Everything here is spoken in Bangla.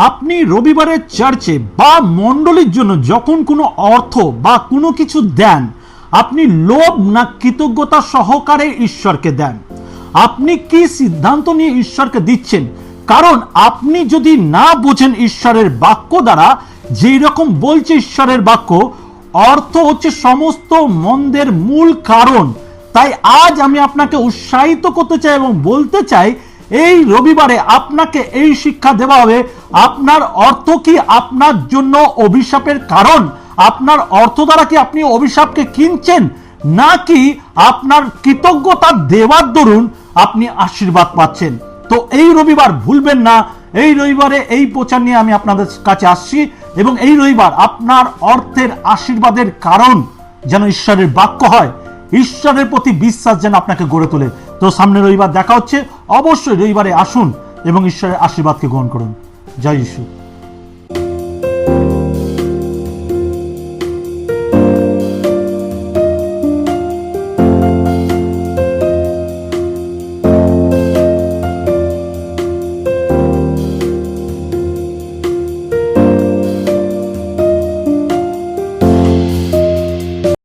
আপনি রবিবারের চার্চে বা মণ্ডলীর জন্য যখন কোনো অর্থ বা কোনো কিছু দেন, আপনি লোভ না কৃতজ্ঞতা সহকারে ঈশ্বরকে দেন। আপনি কি সিদ্ধান্ত নিয়ে ঈশ্বরকে দিচ্ছেন? কারণ আপনি যদি না বোঝেন ঈশ্বরের বাক্য দ্বারা, যেই রকম বলছে ঈশ্বরের বাক্য, অর্থ হচ্ছে সমস্ত মন্দের মূল কারণ। তাই আজ আমি আপনাকে উৎসাহিত করতে চাই এবং বলতে চাই এই রবিবারে আপনাকে এই শিক্ষা দেওয়া হবে। আপনার অর্থ কি আপনার জন্য অভিশাপের কারণ? আপনার অর্থ দ্বারা কি আপনি অভিশাপকে কিনছেন? নাকি আপনার কৃতজ্ঞতা দেওয়ার দরুন আপনি আশীর্বাদ পাচ্ছেন? তো এই রবিবার ভুলবেন না। এই রবিবারে এই প্রচার নিয়ে আমি আপনাদের কাছে আসছি এবং এই রবিবার আপনার অর্থের আশীর্বাদের কারণ যেন ঈশ্বরের বাক্য হয়। ঈশ্বরের প্রতি বিশ্বাস যেন আপনাকে গড়ে তোলে। তো সামনে রবিবার দেখা হচ্ছে। অবশ্যই রবিবারে আসুন এবং ঈশ্বরের আশীর্বাদকে গ্রহণ করুন। জয় যিশু।